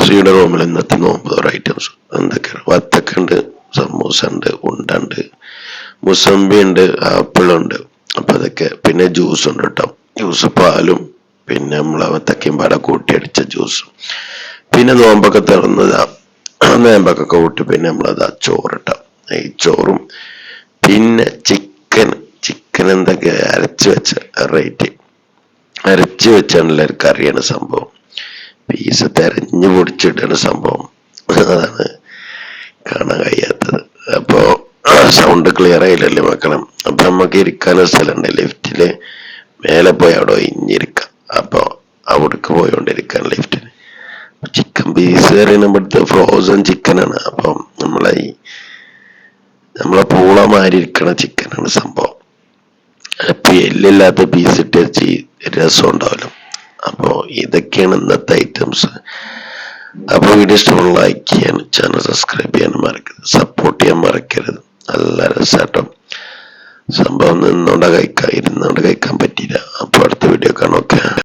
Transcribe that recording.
ഫാസിയുടെ റൂമിൽ ഇന്നത്തെ നോമ്പ് ഓരോ ഐറ്റംസ് എന്തൊക്കെയാണ് വത്തക്ക ഉണ്ട് സമൂസ ഉണ്ട് ഉണ്ട ഉണ്ട് മുസമ്പി ഉണ്ട് ആപ്പിൾ ഉണ്ട്. അപ്പൊ അതൊക്കെ പിന്നെ ജ്യൂസ് ഉണ്ട് കേട്ടോ ജ്യൂസ് പാലും പിന്നെ നമ്മളെ വത്തക്കയും പാടെ കൂട്ടിയടിച്ച ജ്യൂസും പിന്നെ നോമ്പൊക്കെ തുറന്നതാ നോമ്പൊക്കെ കൂട്ടി പിന്നെ നമ്മളതാ ചോറിട്ട ഈ ചോറും പിന്നെ ചിക്കൻ ചിക്കൻ എന്തൊക്കെ? അരച്ച് വെച്ച റേറ്റ് അരച്ച് എല്ലാവർക്കും അറിയണ സംഭവം. പീസ് തെരഞ്ഞു പൊടിച്ചിട്ടാണ് സംഭവം. അതാണ് കാണാൻ കഴിയാത്തത്. അപ്പോ സൗണ്ട് ക്ലിയർ ആയില്ലല്ലേ മക്കളെ? അപ്പൊ നമുക്ക് ഇരിക്കാനൊരു സ്ഥലമുണ്ട്. ലിഫ്റ്റിൽ മേലെ പോയി അവിടെ ഇഞ്ഞിരിക്കാം അപ്പൊ അവിടേക്ക് പോയോണ്ടിരിക്കാൻ ലിഫ്റ്റിന് ചിക്കൻ പീസ് പറയുന്ന ഇവിടുത്തെ ഫ്രോസൺ ചിക്കനാണ് അപ്പം നമ്മളെ ഈ നമ്മളെ പൂള മാതിരി ഇരിക്കണ ചിക്കനാണ് സംഭവം. അപ്പൊ എല്ലില്ലാത്ത പീസ് ഇട്ട് രസം ഉണ്ടാവല്ലോ ഇതൊക്കെയാണ് ഇന്നത്തെ ഐറ്റംസ് അപ്പോൾ വീഡിയോ ഇഷ്ടമുള്ള ലൈക്ക് ചെയ്യാനും ചാനൽ സബ്സ്ക്രൈബ് ചെയ്യാനും മറക്കരുത്. സപ്പോർട്ട് ചെയ്യാൻ മറക്കരുത്. നല്ല രസാട്ടോ. സംഭവം നിന്നുകൊണ്ട് കഴിക്കാം ഇരുന്നോണ്ട് കഴിക്കാൻ